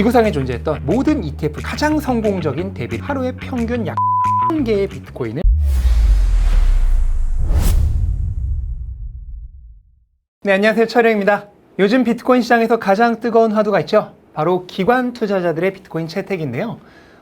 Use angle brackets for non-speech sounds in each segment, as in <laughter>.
지구상에 존재했던 모든 ETF 가장 성공적인 대비 하루에 평균 약 1개의 비트코인을 네, 안녕하세요. 철영입니다. 요즘 비트코인 시장에서 가장 뜨거운 화두가 있죠. 바로 기관 투자자들의 비트코인 채택인데요.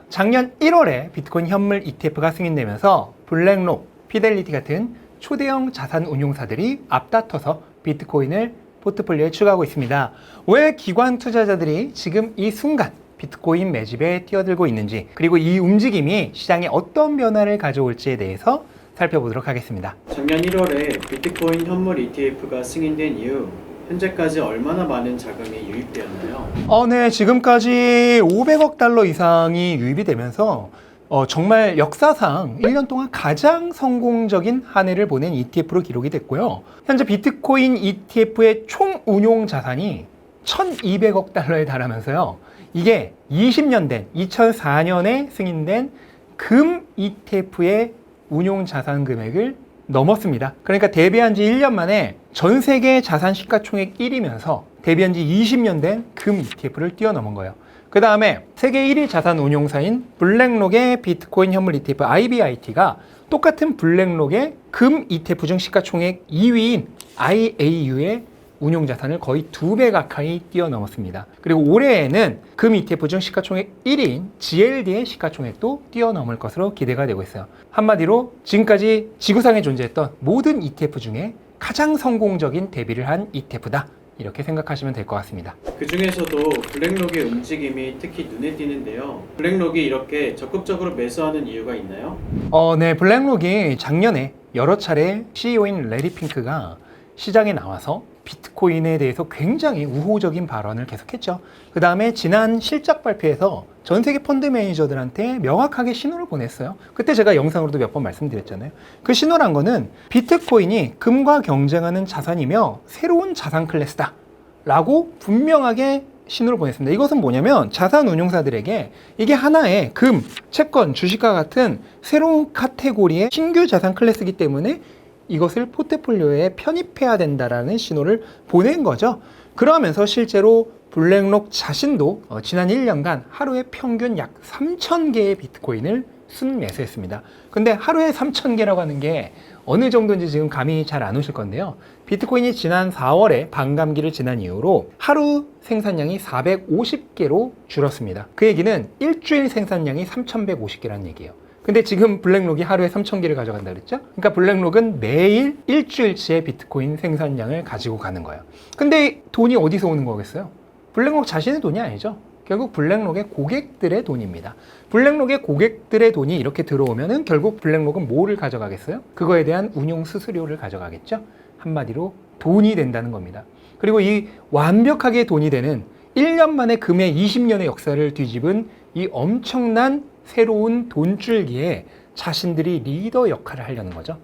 작년 1월에 비트코인 현물 ETF가 승인되면서 블랙록, 피델리티 같은 초대형 자산 운용사들이 앞다퉈서 비트코인을 포트폴리오에 추가하고 있습니다. 왜 기관 투자자들이 지금 이 순간 비트코인 매집에 뛰어들고 있는지, 그리고 이 움직임이 시장에 어떤 변화를 가져올지에 대해서 살펴보도록 하겠습니다. 작년 1월에 비트코인 현물 ETF가 승인된 이후 현재까지 얼마나 많은 자금이 유입되었나요? 어, 네. 지금까지 500억 달러 이상이 유입이 되면서 어, 정말 역사상 1년 동안 가장 성공적인 한 해를 보낸 ETF로 기록이 됐고요. 현재 비트코인 ETF의 총 운용 자산이 1200억 달러에 달하면서요. 이게 20년 된 2004년에 승인된 금 ETF의 운용 자산 금액을 넘었습니다. 그러니까 데뷔한 지 1년 만에 전 세계 자산 시가총액 1위면서 데뷔한 지 20년 된 금 ETF를 뛰어넘은 거예요. 그 다음에 세계 1위 자산 운용사인 블랙록의 비트코인 현물 ETF IBIT가 똑같은 블랙록의 금 ETF 중 시가총액 2위인 IAU의 운용 자산을 거의 두 배 가까이 뛰어넘었습니다. 그리고 올해에는 금 ETF 중 시가총액 1위인 GLD의 시가총액도 뛰어넘을 것으로 기대가 되고 있어요. 한마디로 지금까지 지구상에 존재했던 모든 ETF 중에 가장 성공적인 데뷔를 한 ETF다. 이렇게 생각하시면 될 것 같습니다. 그 중에서도 블랙록의 움직임이 특히 눈에 띄는데요. 블랙록이 이렇게 적극적으로 매수하는 이유가 있나요? 어, 네, 블랙록이 작년에 여러 차례 CEO인 레리 핑크가 시장에 나와서 비트코인에 대해서 굉장히 우호적인 발언을 계속했죠. 그 다음에 지난 실적 발표에서 전 세계 펀드 매니저들한테 명확하게 신호를 보냈어요. 그때 제가 영상으로도 몇 번 말씀드렸잖아요. 그 신호란 거는 비트코인이 금과 경쟁하는 자산이며 새로운 자산 클래스다. 라고 분명하게 신호를 보냈습니다. 이것은 뭐냐면 자산 운용사들에게 이게 하나의 금, 채권, 주식과 같은 새로운 카테고리의 신규 자산 클래스이기 때문에 이것을 포트폴리오에 편입해야 된다라는 신호를 보낸 거죠. 그러면서 실제로 블랙록 자신도 어, 지난 1년간 하루에 평균 약 3,000개의 비트코인을 순 매수했습니다. 근데 하루에 3,000개라고 하는 게 어느 정도인지 지금 감이 잘 안 오실 건데요. 비트코인이 지난 4월에 반감기를 지난 이후로 하루 생산량이 450개로 줄었습니다. 그 얘기는 일주일 생산량이 3,150개라는 얘기예요. 근데 지금 블랙록이 하루에 3,000개를 가져간다 그랬죠? 그러니까 블랙록은 매일 일주일치의 비트코인 생산량을 가지고 가는 거예요. 근데 돈이 어디서 오는 거겠어요? 블랙록 자신의 돈이 아니죠. 결국 블랙록의 고객들의 돈입니다. 블랙록의 고객들의 돈이 이렇게 들어오면은 결국 블랙록은 뭐를 가져가겠어요? 그거에 대한 운용 수수료를 가져가겠죠? 한마디로 돈이 된다는 겁니다. 그리고 이 완벽하게 돈이 되는 1년 만에 금의 20년의 역사를 뒤집은 이 엄청난 새로운 돈줄기에 자신들이 리더 역할을 하려는 거죠.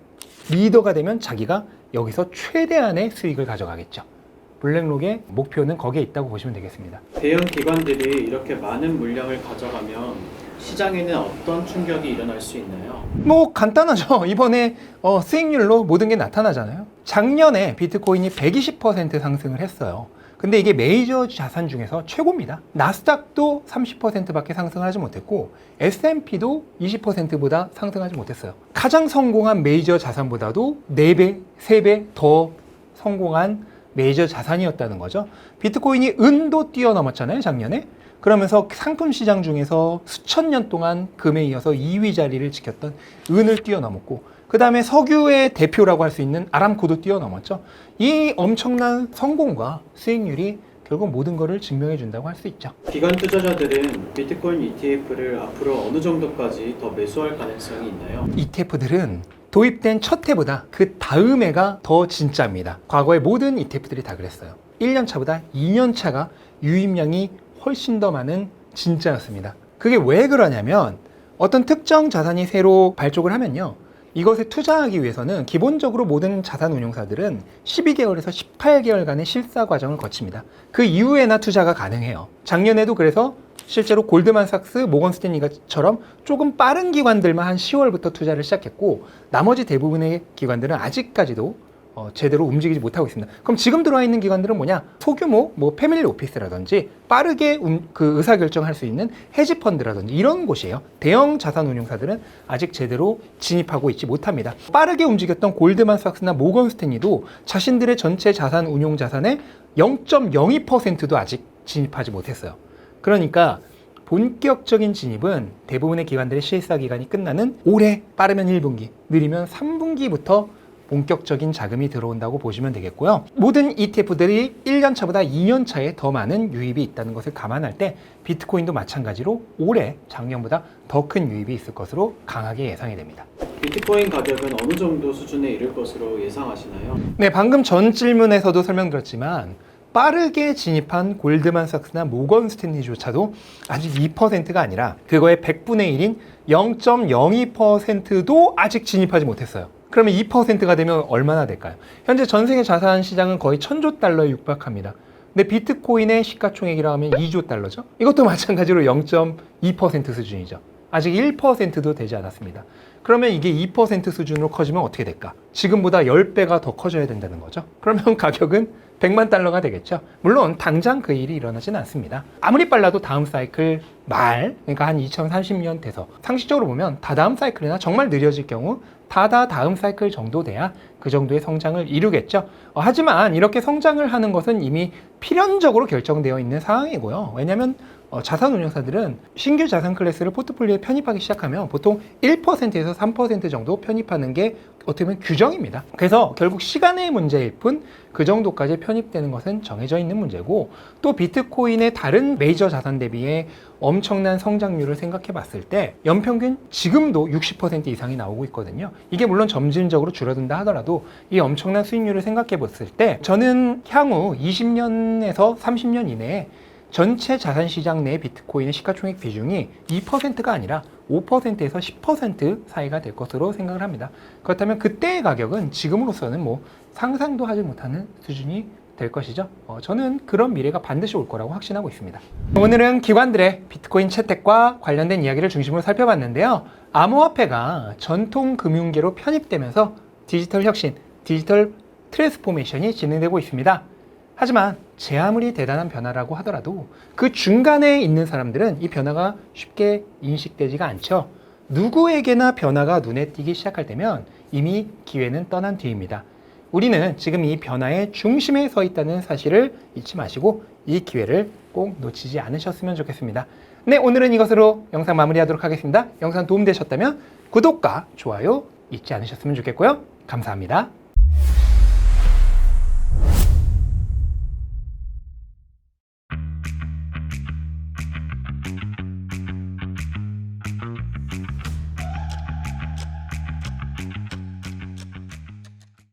리더가 되면 자기가 여기서 최대한의 수익을 가져가겠죠. 블랙록의 목표는 거기에 있다고 보시면 되겠습니다. 대형 기관들이 이렇게 많은 물량을 가져가면 시장에는 어떤 충격이 일어날 수 있나요? 뭐 간단하죠. <laughs> 이번에 어, 수익률로 모든 게 나타나잖아요. 작년에 비트코인이 120% 상승을 했어요. 근데 이게 메이저 자산 중에서 최고입니다. 나스닥도 30%밖에 상승을 하지 못했고 S&P도 20%보다 상승하지 못했어요. 가장 성공한 메이저 자산보다도 4배, 3배 더 성공한 메이저 자산이었다는 거죠. 비트코인이 은도 뛰어넘었잖아요, 작년에. 그러면서 상품 시장 중에서 수천 년 동안 금에 이어서 2위 자리를 지켰던 은을 뛰어넘었고, 그 다음에 석유의 대표라고 할 수 있는 아람코도 뛰어넘었죠. 이 엄청난 성공과 수익률이 결국 모든 것을 증명해 준다고 할 수 있죠. 기관 투자자들은 비트코인 ETF를 앞으로 어느 정도까지 더 매수할 가능성이 있나요? ETF들은 도입된 첫 해보다 그 다음 해가 더 진짜입니다. 과거의 모든 ETF들이 다 그랬어요. 1년 차보다 2년 차가 유입량이 훨씬 더 많은 진짜였습니다. 그게 왜 그러냐면 어떤 특정 자산이 새로 발족을 하면요. 이것에 투자하기 위해서는 기본적으로 모든 자산 운용사들은 12개월에서 18개월간의 실사 과정을 거칩니다. 그 이후에나 투자가 가능해요. 작년에도 그래서 실제로 골드만삭스, 모건스탠리처럼 조금 빠른 기관들만 한 10월부터 투자를 시작했고 나머지 대부분의 기관들은 아직까지도 어, 제대로 움직이지 못하고 있습니다. 그럼 지금 들어와 있는 기관들은 뭐냐? 소규모 뭐 패밀리 오피스라든지 빠르게 음, 그 의사 결정할 수 있는 헤지 펀드라든지 이런 곳이에요. 대형 자산 운용사들은 아직 제대로 진입하고 있지 못합니다. 빠르게 움직였던 골드만삭스나 모건 스탠리도 자신들의 전체 자산 운용 자산의 0.02%도 아직 진입하지 못했어요. 그러니까 본격적인 진입은 대부분의 기관들의 실사 기간이 끝나는 올해 빠르면 1분기, 느리면 3분기부터 본격적인 자금이 들어온다고 보시면 되겠고요. 모든 ETF들이 1년 차보다 2년 차에 더 많은 유입이 있다는 것을 감안할 때 비트코인도 마찬가지로 올해 작년보다 더 큰 유입이 있을 것으로 강하게 예상이 됩니다. 비트코인 가격은 어느 정도 수준에 이를 것으로 예상하시나요? 네, 방금 전 질문에서도 설명드렸지만 빠르게 진입한 골드만삭스나 모건 스탠리조차도 아직 2%가 아니라 그거의 100분의 1인 0.02%도 아직 진입하지 못했어요. 그러면 2%가 되면 얼마나 될까요? 현재 전 세계 자산 시장은 거의 천조 달러에 육박합니다. 근데 비트코인의 시가총액이라 하면 2조 달러죠. 이것도 <laughs> 마찬가지로 0.2% 수준이죠. 아직 1%도 되지 않았습니다. 그러면 이게 2% 수준으로 커지면 어떻게 될까? 지금보다 10배가 더 커져야 된다는 거죠. 그러면 <laughs> 가격은 100만 달러가 되겠죠. 물론 당장 그 일이 일어나진 않습니다. 아무리 빨라도 다음 사이클 말, 그러니까 한 2030년 돼서 상식적으로 보면 다다음 사이클이나 정말 느려질 경우 다다 다음 사이클 정도 돼야 그 정도의 성장을 이루겠죠. 어, 하지만 이렇게 성장을 하는 것은 이미 필연적으로 결정되어 있는 상황이고요. 왜냐하면 어, 자산 운용사들은 신규 자산 클래스를 포트폴리오에 편입하기 시작하면 보통 1%에서 3% 정도 편입하는 게 어떻게 보면 규정입니다. 그래서 결국 시간의 문제일 뿐 그 정도까지 편입되는 것은 정해져 있는 문제고 또 비트코인의 다른 메이저 자산 대비의 엄청난 성장률을 생각해 봤을 때 연평균 지금도 60% 이상이 나오고 있거든요. 이게 물론 점진적으로 줄어든다 하더라도 이 엄청난 수익률을 생각해 봤을 때 저는 향후 20년에서 30년 이내에 전체 자산 시장 내 비트코인의 시가총액 비중이 2%가 아니라 5%에서 10% 사이가 될 것으로 생각을 합니다. 그렇다면 그때의 가격은 지금으로서는 뭐 상상도 하지 못하는 수준이 될 것이죠. 어, 저는 그런 미래가 반드시 올 거라고 확신하고 있습니다. 오늘은 기관들의 비트코인 채택과 관련된 이야기를 중심으로 살펴봤는데요. 암호화폐가 전통 금융계로 편입되면서 디지털 혁신, 디지털 트랜스포메이션이 진행되고 있습니다. 하지만 제 아무리 대단한 변화라고 하더라도 그 중간에 있는 사람들은 이 변화가 쉽게 인식되지가 않죠. 누구에게나 변화가 눈에 띄기 시작할 때면 이미 기회는 떠난 뒤입니다. 우리는 지금 이 변화의 중심에 서 있다는 사실을 잊지 마시고 이 기회를 꼭 놓치지 않으셨으면 좋겠습니다. 네, 오늘은 이것으로 영상 마무리하도록 하겠습니다. 영상 도움되셨다면 구독과 좋아요 잊지 않으셨으면 좋겠고요. 감사합니다.